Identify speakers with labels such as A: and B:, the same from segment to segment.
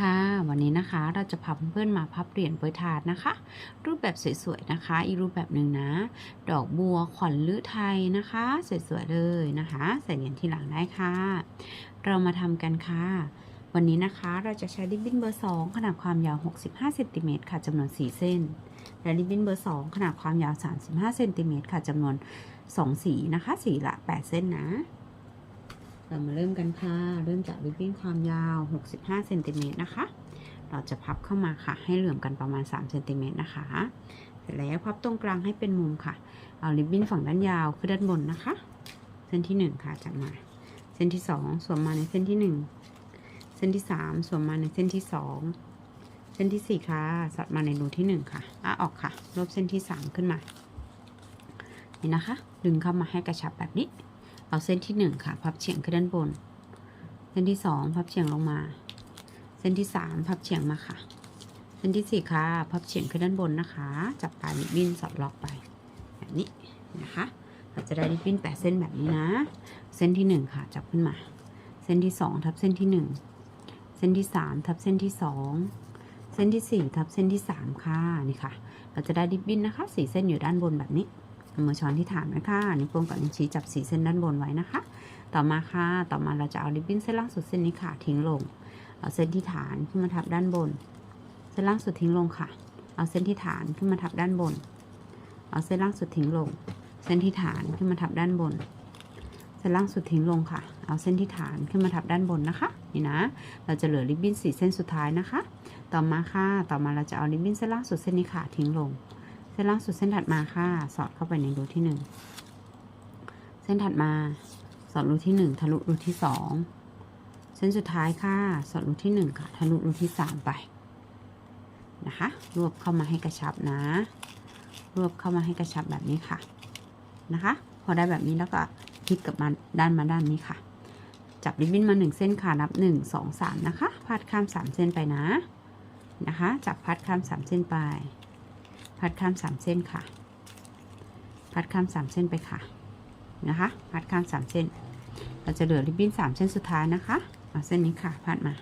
A: ค่ะวันนี้นะคะเราจะพาเพื่อนๆมาพับเหรียญโปรยทานนะคะ รูปแบบสวยๆนะคะ อีกรูปแบบหนึ่งนะ ดอกบัวขวัญลือไทยนะคะสวยๆเลยนะคะ ใส่เหรียญที่หลังได้ค่ะ เรามาทำกันค่ะ วันนี้นะคะเราจะใช้ริบบิ้นเบอร์ 2 ขนาดความยาว 65เซนติเมตรค่ะจำนวน 4 เส้น และริบบิ้นเบอร์ 2 ขนาดความยาว 35เซนติเมตรค่ะจำนวน 2 สีนะคะ สีละ 8 เส้นนะ เรามาเริ่มกันค่ะ เริ่มจากริบบิ้นความยาว 65เซนติเมตรนะคะ เราจะพับเข้ามาค่ะ ให้เหลื่อมกันประมาณ3เซนติเมตรนะคะ เสร็จแล้วพับตรงกลางให้เป็นมุมค่ะ เอาริบบิ้นฝั่งด้านยาวขึ้นด้านบนนะคะ เส้นที่ 1 ค่ะจัดมา เส้นที่ 2 สวมมาในเส้นที่ 1 เส้นที่ 3 สวมมาในเส้นที่ 2 เส้นที่ 4 ค่ะสอดมาในรูที่ 1 ค่ะอะออกค่ะ รวบเส้นที่ 3 ขึ้นมา นี่นะคะ ดึงเข้ามาให้กระชับแบบนี้ เอาเส้นที่1ค่ะ พับเฉียงขึ้นด้านบน เส้นที่2พับเฉียงลงมา เส้นที่3พับเฉียงมาค่ะ เส้นที่4ค่ะ พับเฉียงขึ้นด้านบนนะคะ จับปลายริบบิ้นสอดล็อกไป แบบนี้นะคะเราจะได้ริบบิ้นแปดเส้นแบบนี้นะ เส้นที่1ค่ะ จับขึ้นมา เส้นที่2ทับเส้นที่1เส้นที่3ทับเส้นที่2เส้นที่4ทับเส้นที่3ค่ะนี่ค่ะ เราจะได้ริบบิ้นนะคะสีเส้นอยู่ด้านบนแบบนี้ มือช้อนที่ฐานไว้ค่ะนิ้วโป้งกับนิ้วชี้จับสีเส้นด้านบนไว้นะคะ ต่อมาค่ะ ต่อมาเราจะเอาริบบิ้นเส้นล่างสุดเส้นนี้ค่ะทิ้งลง เอาเส้นที่ฐานขึ้นมาทับด้านบน เส้นล่างสุดทิ้งลงค่ะ เอาเส้นที่ฐานขึ้นมาทับด้านบน เอาเส้นล่างสุดทิ้งลง เส้นที่ฐานขึ้นมาทับด้านบน เส้นล่างสุดทิ้งลงค่ะ เอาเส้นที่ฐานขึ้นมาทับด้านบนนะคะ นี่นะ เราจะเหลือริบบิ้นสีเส้นสุดท้ายนะคะ ต่อมาค่ะ ต่อมาเราจะเอาริบบิ้นเส้นล่างสุดเส้นนี้ค่ะทิ้งลง ส้นล่างสุดเส้นถัดมาค่ะ สอดเข้าไปในรูที่หนึ่งเส้นถัดมาสอดรูที่หนึ่งทะลุรูที่สองเส้นสุดท้ายค่ะ สอดรูที่หนึ่งค่ะ ทะลุรูที่สามไปนะคะ รวบเข้ามาให้กระชับนะ รวบเข้ามาให้กระชับแบบนี้ค่ะ นะคะ พอได้แบบนี้แล้วก็พลิกกลับมาด้านมาด้านนี้ค่ะ จับริบบิ้นมาหนึ่งเส้นค่ะ นับหนึ่งสองสามนะคะ พาดข้ามสามเส้นไปนะ นะคะ จับพัดข้ามสามเส้นไป พัดข้ามสามเส้นค่ะ พัดข้ามสามเส้นไปค่ะ นะคะ พัดข้ามสามเส้น เราจะเหลือริบบิ้นสามเส้นสุดท้ายนะคะ เอาเส้นนี้ค่ะ พัดมา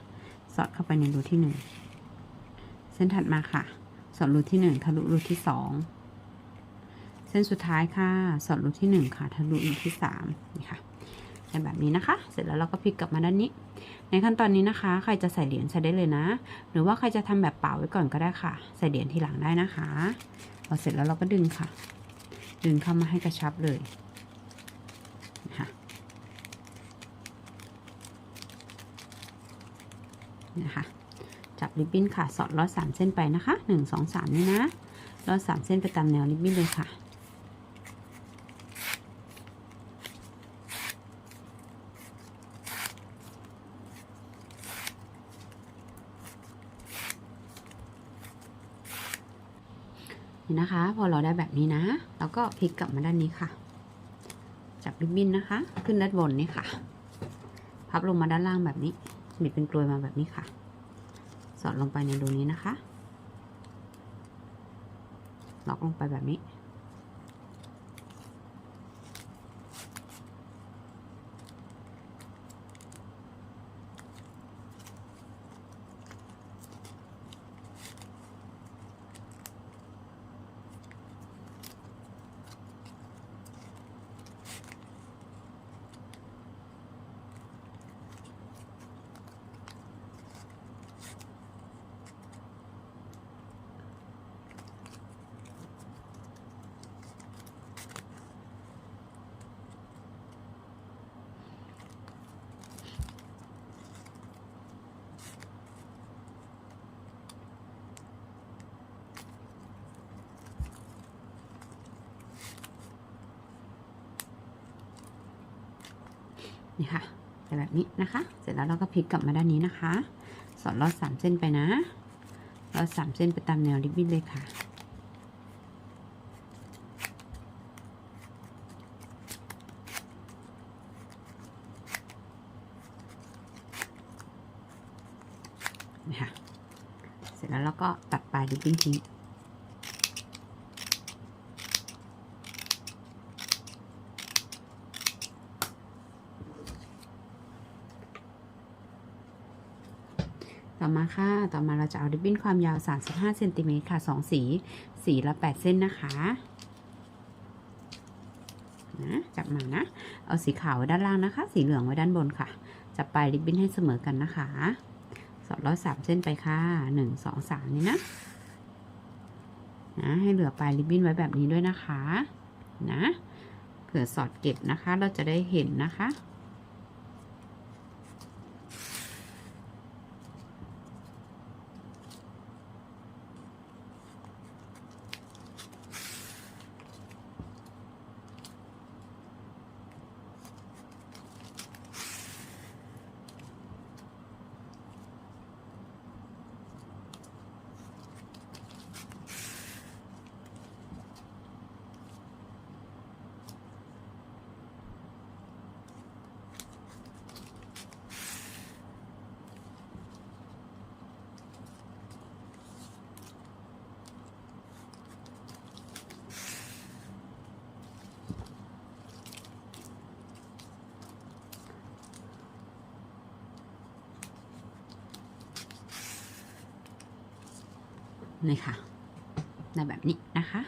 A: สอดเข้าไปในรูที่หนึ่ง เส้นถัดมาค่ะ สอดรูที่หนึ่งทะลุรูที่สองเส้นสุดท้ายค่ะ สอดรูที่หนึ่งค่ะ ทะลุรูที่สามนี่ค่ะ เป็นแบบนี้นะคะ เสร็จแล้วเราก็พลิกกลับมาด้านนี้ ในขั้นตอนนี้นะคะ ใครจะใส่เหรียญใส่ได้เลยนะ หรือว่าใครจะทำแบบเปล่าไว้ก่อนก็ได้ค่ะ ใส่เหรียญทีหลังได้นะคะพอเสร็จแล้วเราก็ดึงค่ะ ดึงเข้ามาให้กระชับเลยนะคะนะคะจับริบบิ้นค่ะ สอดลอดสามเส้นไปนะคะหนึ่งสองสามนี่นะลอดสามเส้นไปตามแนวริบบิ้นเลยค่ะ นี่นะคะ พอเราได้แบบนี้นะเราก็พลิกกลับมาด้านนี้ค่ะ จับริบบิ้นนะคะ ขึ้นด้านบนนี่ค่ะ พับลงมาด้านล่างแบบนี้บิดเป็นกลวยมาแบบนี้ค่ะ สอดลงไปในรูนี้นะคะล็อกลงไปแบบนี้ นี่ค่ะแต่แบบนี้นะคะ เสร็จแล้วเราก็พลิกกลับมาด้านนี้นะคะ สอดลอดสามเส้นไปนะลอดสามเส้นไปตามแนวริบบิ้นเลยค่ะ นี่ค่ะ เสร็จแล้วเราก็ตัดปลายริบบิ้นทิ้ง ต่อมาค่ะ ต่อมาเราจะเอาริบบิ้นความยาว 35เซนติเมตรค่ะ 2 สี สีละ 8 เส้นนะคะนะจับมานะ เอาสีขาวไว้ด้านล่างนะคะ สีเหลืองไว้ด้านบนค่ะ จับปลายริบบิ้นให้เสมอกันนะคะสอดร้อยสามเส้นไปค่ะหนึ่งสองสามนี่นะ นะ ให้เหลือปลายริบบิ้นไว้แบบนี้ด้วยนะคะ นะ เผื่อสอดเก็บนะคะ เราจะได้เห็นนะคะ นี่ค่ะได้แบบนี้นะคะ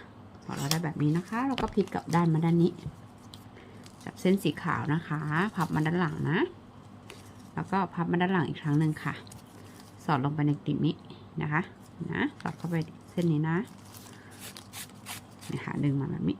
A: พอเราได้แบบนี้นะคะ เราก็พลิกกลับด้านมาด้านนี้ จับเส้นสีขาวนะคะ พับมาด้านหลังนะ แล้วก็พับมาด้านหลังอีกครั้งหนึ่งค่ะ สอดลงไปในกลิ่มนี้นะคะนะสอดเข้าไปเส้นนี้นะนี่ค่ะดึงมาแบบนี้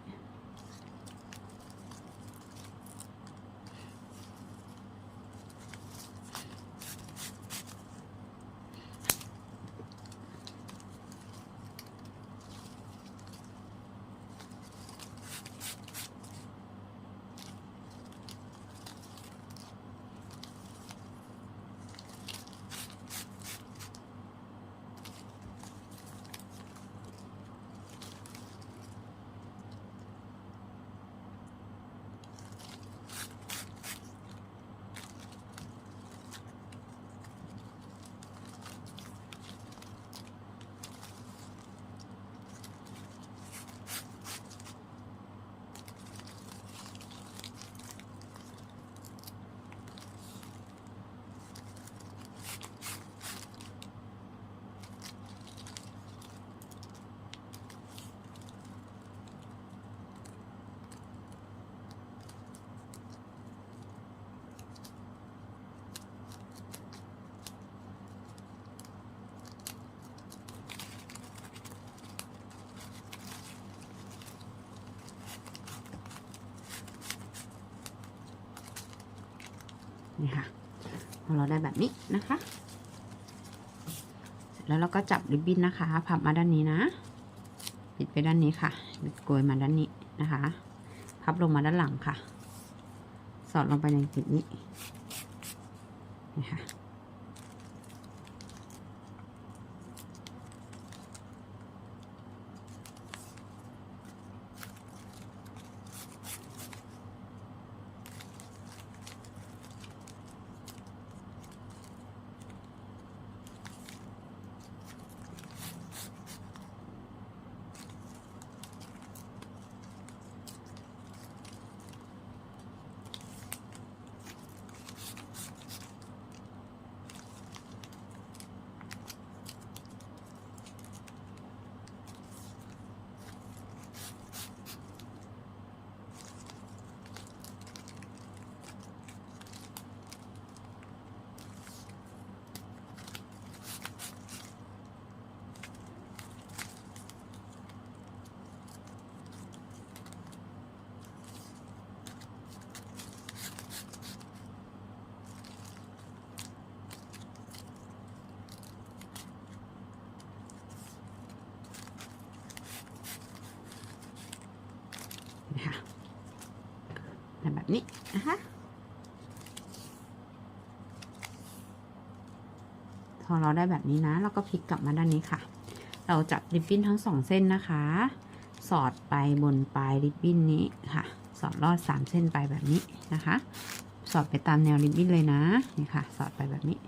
A: นี่ค่ะพอเราได้แบบนี้นะคะ เสร็จแล้วเราก็จับริบบิ้นนะคะ พับมาด้านนี้นะปิดไปด้านนี้ค่ะบิดโกยมาด้านนี้นะคะ พับลงมาด้านหลังค่ะ สอดลงไปในปิดนี้นี่ค่ะนะคะแบบ นี้นะคะพอเราได้แบบนี้นะ เราก็พลิกกลับมาด้านนี้ค่ะ เราจับริบบิ้นทั้งสองเส้นนะคะ สอดไปบนปลายริบบิ้นนี้ค่ะ สอดลอดสามเส้นไปแบบนี้นะคะ สอดไปตามแนวริบบิ้นเลยนะ นี่ค่ะ สอดไปแบบนี้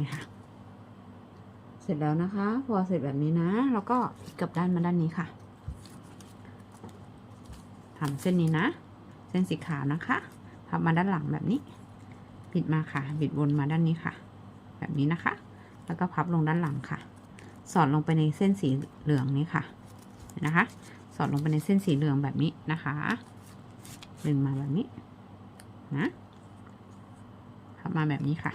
A: นี่ค่ะ เสร็จแล้วนะคะ พอเสร็จแบบนี้นะ แล้วก็พลิกกลับด้านมาด้านนี้ค่ะทำเส้นนี้นะ เส้นสีขาวนะคะ พับมาด้านหลังแบบนี้ บิดมาค่ะ บิดวนมาด้านนี้ค่ะ แบบนี้นะคะ แล้วก็พับลงด้านหลังค่ะ สอดลงไปในเส้นสีเหลืองนี้ค่ะ นะคะ สอดลงไปในเส้นสีเหลืองแบบนี้นะคะดึงมาแบบนี้ นะพับมาแบบนี้ค่ะ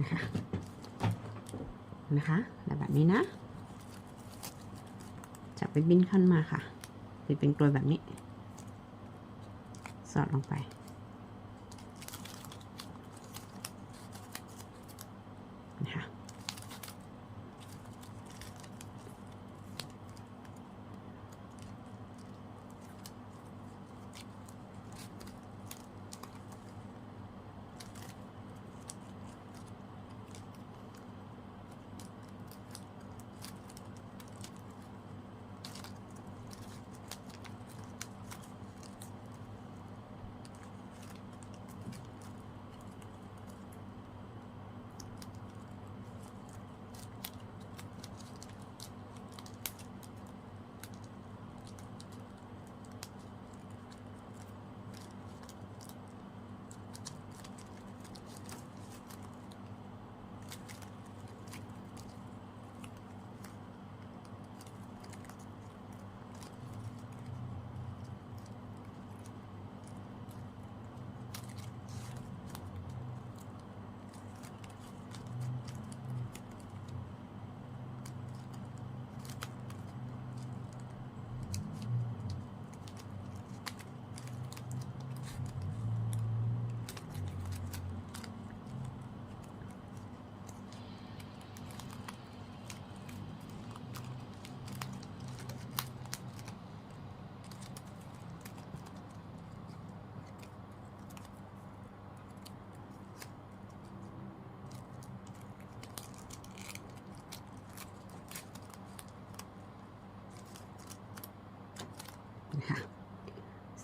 A: นะคะนะคะแบบนี้นะ จับไปบินขึ้นมาค่ะเป็นเป็นกลวยแบบนี้ สอดลงไป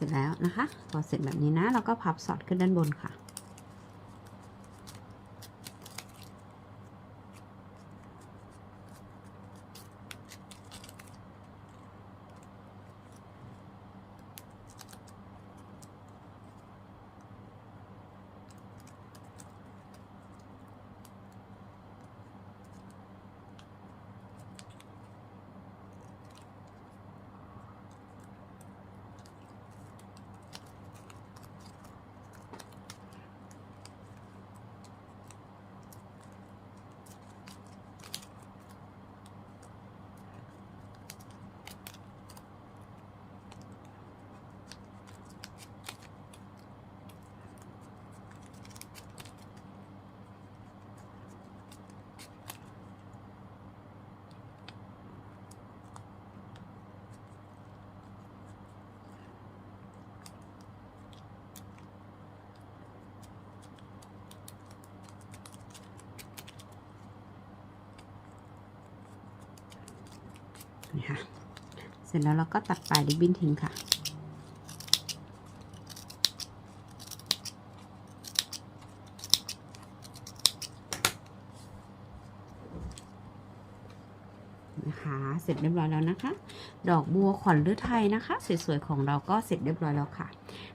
A: เสร็จแล้วนะคะ พอเสร็จแบบนี้นะ เราก็พับสอดขึ้นด้านบนค่ะ นะคะเสร็จแล้วเราก็ตัดปลายริบบิ้นทิ้งค่ะนะคะเสร็จเรียบร้อยแล้วนะคะ ดอกบัวขอนฤทัยนะคะ สวยๆของเราก็เสร็จเรียบร้อยแล้วค่ะ